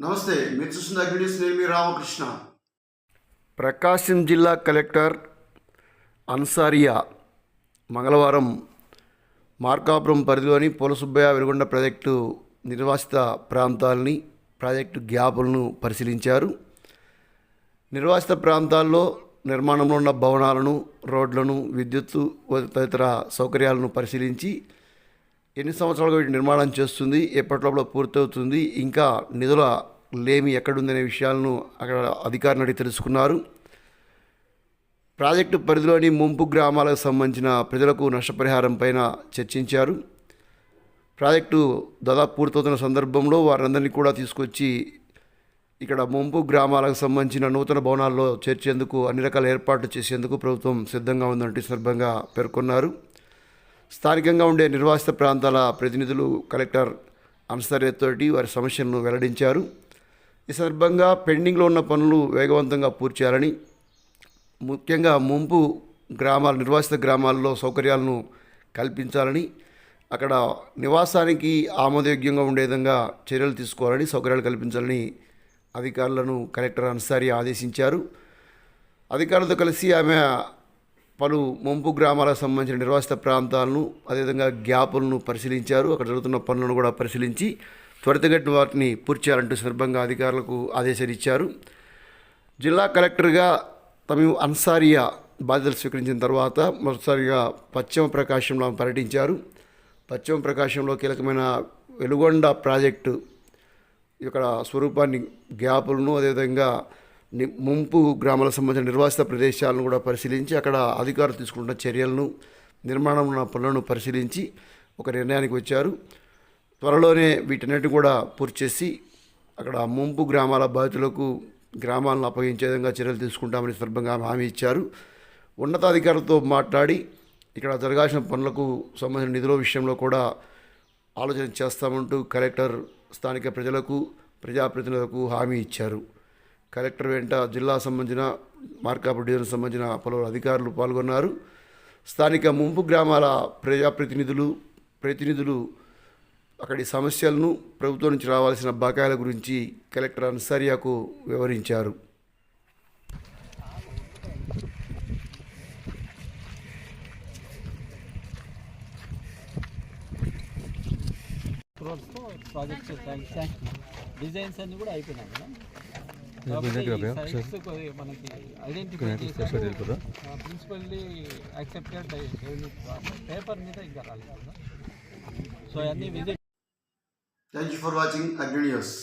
నమస్తే మీరు చూస్తున్న అగ్నిస్ నేను మీ రామకృష్ణ. ప్రకాశం జిల్లా కలెక్టర్ అన్సారియా మంగళవారం మార్కాపురం పరిధిలోని పోలసుబ్బయ్య వెలుగొండ ప్రాజెక్టు నిర్వాసిత ప్రాంతాలని ప్రాజెక్టు గ్యాపులను పరిశీలించారు. నిర్వాసిత ప్రాంతాల్లో నిర్మాణంలో ఉన్న భవనాలను రోడ్లను విద్యుత్తు తదితర సౌకర్యాలను పరిశీలించి ఎన్ని సంవత్సరాలుగా వీటి నిర్మాణం చేస్తుంది ఎప్పటిలోపల పూర్తవుతుంది ఇంకా నిధుల లేమి ఎక్కడుందనే విషయాలను అక్కడ అధికారులు అడిగి తెలుసుకున్నారు. ప్రాజెక్టు పరిధిలోని ముంపు గ్రామాలకు సంబంధించిన ప్రజలకు నష్టపరిహారం పైన చర్చించారు. ప్రాజెక్టు దాదాపు పూర్తవుతున్న సందర్భంలో వారందరినీ కూడా తీసుకొచ్చి ఇక్కడ ముంపు గ్రామాలకు సంబంధించిన నూతన భవనాల్లో చేర్చేందుకు అన్ని రకాల ఏర్పాట్లు చేసేందుకు ప్రభుత్వం సిద్ధంగా ఉందంటూ సందర్భంగా పేర్కొన్నారు. స్థానికంగా ఉండే నిర్వాసిత ప్రాంతాల ప్రతినిధులు కలెక్టర్ అన్సరేతోటి వారి సమస్యలను వెల్లడించారు. ఈ సందర్భంగా పెండింగ్లో ఉన్న పనులు వేగవంతంగా పూర్తి చేయాలని ముఖ్యంగా ముంపు గ్రామాల నిర్వాసిత గ్రామాల్లో సౌకర్యాలను కల్పించాలని అక్కడ నివాసానికి ఆమోదయోగ్యంగా ఉండే విధంగా చర్యలు తీసుకోవాలని సౌకర్యాలు కల్పించాలని అధికారులను కలెక్టర్ అన్సారి ఆదేశించారు. అధికారులతో కలిసి ఆమె పలు ముంపు గ్రామాలకు సంబంధించిన నిర్వాసిత ప్రాంతాలను అదేవిధంగా గ్యాపులను పరిశీలించారు. అక్కడ జరుగుతున్న పనులను కూడా పరిశీలించి త్వరితగట్టిన వాటిని పూర్తి చేయాలంటూ సందర్భంగా అధికారులకు ఆదేశాలు ఇచ్చారు. జిల్లా కలెక్టర్గా తమ అన్సారియా బాధ్యతలు స్వీకరించిన తర్వాత మొదటిసారిగా పశ్చిమ ప్రకాశంలో ఆమె పర్యటించారు. పశ్చిమ ప్రకాశంలో కీలకమైన వెలుగొండ ప్రాజెక్టు ఇక్కడ స్వరూపాన్ని గ్యాపులను అదేవిధంగా ముంపు గ్రామాలకు సంబంధించిన నిర్వాసిత ప్రదేశాలను కూడా పరిశీలించి అక్కడ అధికారులు తీసుకుంటున్న చర్యలను నిర్మాణం ఉన్న పనులను పరిశీలించి ఒక నిర్ణయానికి వచ్చారు. త్వరలోనే వీటన్నిటిని కూడా పూర్తి చేసి అక్కడ ముంపు గ్రామాల బాధితులకు గ్రామాలను అప్పగించే విధంగా చర్యలు తీసుకుంటామని సందర్భంగా హామీ ఇచ్చారు. ఉన్నతాధికారులతో మాట్లాడి ఇక్కడ జరగాల్సిన పనులకు సంబంధించిన నిధుల విషయంలో కూడా ఆలోచన చేస్తామంటూ కలెక్టర్ స్థానిక ప్రజలకు ప్రజాప్రతినిధులకు హామీ ఇచ్చారు. కలెక్టర్ వెంట జిల్లా సంబంధించిన మార్కాపు డివిజన్ సంబంధించిన పలువురు అధికారులు పాల్గొన్నారు. స్థానిక ముంపు గ్రామాల ప్రజాప్రతినిధులు ప్రతినిధులు అక్కడి సమస్యలను ప్రభుత్వం నుంచి రావాల్సిన బకాయిల గురించి కలెక్టర్ అన్సారియాకు వివరించారు. డిజైన్స్ అన్ని కూడా అయిపోయినాయి మనకి ఐడెంటిఫై? ప్రిన్సిపల్లీ యాక్సెప్టెడ్ పేపర్ మీద ఇంకా రాలేదు. సో అన్ని visit thank you for watching Agni news